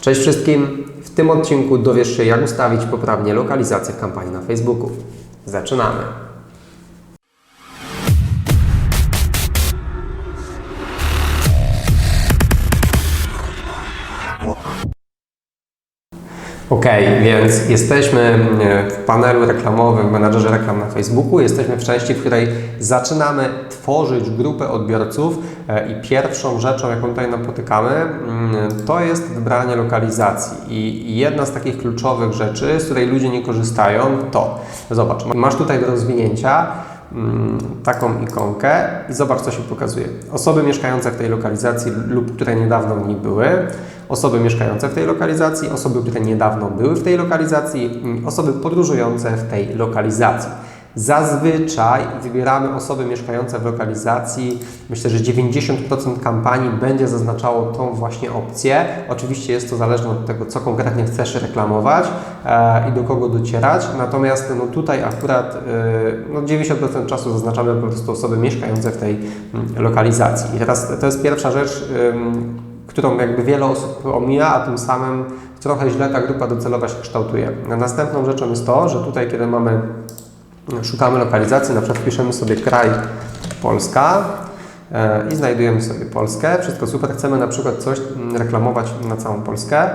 Cześć wszystkim! W tym odcinku dowiesz się, jak ustawić poprawnie lokalizację kampanii na Facebooku. Zaczynamy! Ok, więc jesteśmy e, w panelu reklamowym, w menadżerze reklam na Facebooku. Jesteśmy w części, w której zaczynamy tworzyć grupę odbiorców e, i pierwszą rzeczą, jaką tutaj napotykamy, mm, to jest wybranie lokalizacji. I jedna z takich kluczowych rzeczy, z której ludzie nie korzystają, to zobacz, masz tutaj do rozwinięcia mm, taką ikonkę i zobacz, co się pokazuje. Osoby mieszkające w tej lokalizacji lub które niedawno w niej były, osoby mieszkające w tej lokalizacji, osoby, które niedawno były w tej lokalizacji, osoby podróżujące w tej lokalizacji. Zazwyczaj wybieramy osoby mieszkające w lokalizacji. Myślę, że 90% kampanii będzie zaznaczało tą właśnie opcję. Oczywiście jest to zależne od tego, co konkretnie chcesz reklamować e, i do kogo docierać. Natomiast no, tutaj akurat e, no, 90% czasu zaznaczamy po prostu osoby mieszkające w tej mm, lokalizacji. I teraz to jest pierwsza rzecz. ym, którą jakby wiele osób omija, a tym samym trochę źle ta grupa docelowa się kształtuje. Następną rzeczą jest to, że tutaj, kiedy mamy, szukamy lokalizacji, na przykład wpiszemy sobie kraj Polska e, i znajdujemy sobie Polskę, wszystko super, chcemy na przykład coś reklamować na całą Polskę,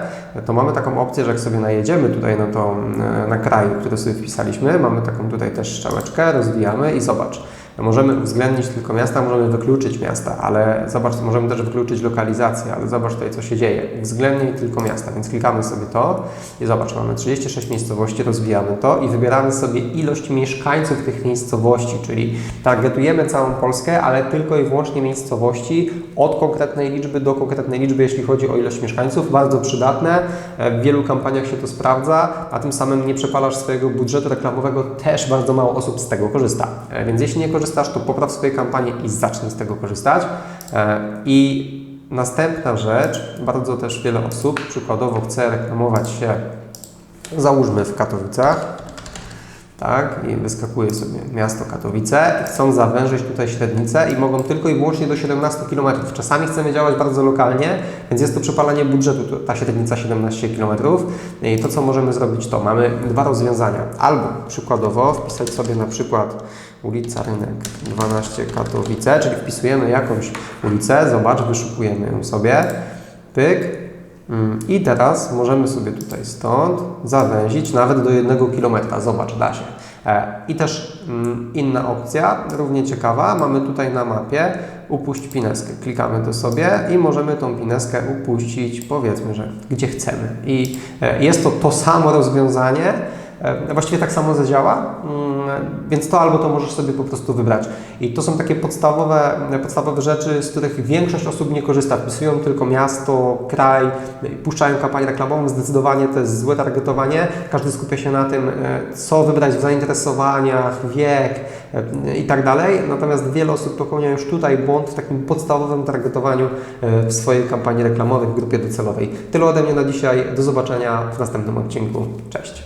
to mamy taką opcję, że jak sobie najedziemy tutaj na, to, e, na kraj, który sobie wpisaliśmy, mamy taką tutaj też strzałeczkę, rozwijamy i zobacz, Możemy uwzględnić tylko miasta, możemy wykluczyć miasta, ale zobacz, możemy też wykluczyć lokalizację, ale zobacz tutaj, co się dzieje. Uwzględnij tylko miasta, więc klikamy sobie to i zobacz, mamy 36 miejscowości, rozwijamy to i wybieramy sobie ilość mieszkańców tych miejscowości, czyli targetujemy całą Polskę, ale tylko i wyłącznie miejscowości od konkretnej liczby do konkretnej liczby, jeśli chodzi o ilość mieszkańców. Bardzo przydatne, w wielu kampaniach się to sprawdza, a tym samym nie przepalasz swojego budżetu reklamowego, też bardzo mało osób z tego korzysta. E, Więc jeśli nie korzystasz, to popraw swoje kampanie i zacznij z tego korzystać. E, I następna rzecz, bardzo też wiele osób przykładowo chce reklamować się, załóżmy w Katowicach, tak, i wyskakuje sobie miasto Katowice i chcą zawężyć tutaj średnicę i mogą tylko i wyłącznie do 17 km. Czasami chcemy działać bardzo lokalnie, więc jest to przepalanie budżetu, ta średnica 17 km. I to, co możemy zrobić, to mamy dwa rozwiązania. Albo przykładowo wpisać sobie na przykład ulica Rynek 12 Katowice, czyli wpisujemy jakąś ulicę, zobacz, wyszukujemy ją sobie, pyk, I teraz możemy sobie tutaj stąd zawęzić nawet do jednego kilometra. Zobacz, da się. E, I też mm, inna opcja, równie ciekawa, mamy tutaj na mapie upuść pineskę. Klikamy to sobie i możemy tą pineskę upuścić, powiedzmy, że gdzie chcemy. I e, jest to to samo rozwiązanie, właściwie tak samo zadziała, mm, więc to albo to możesz sobie po prostu wybrać. I to są takie podstawowe, podstawowe rzeczy, z których większość osób nie korzysta. Wpisują tylko miasto, kraj, puszczają kampanię reklamową. Zdecydowanie to jest złe targetowanie. Każdy skupia się na tym, e, co wybrać w zainteresowaniach, wiek e, i tak dalej. Natomiast wiele osób popełnia już tutaj błąd w takim podstawowym targetowaniu e, w swojej kampanii reklamowej w grupie docelowej. Tyle ode mnie na dzisiaj. Do zobaczenia w następnym odcinku. Cześć.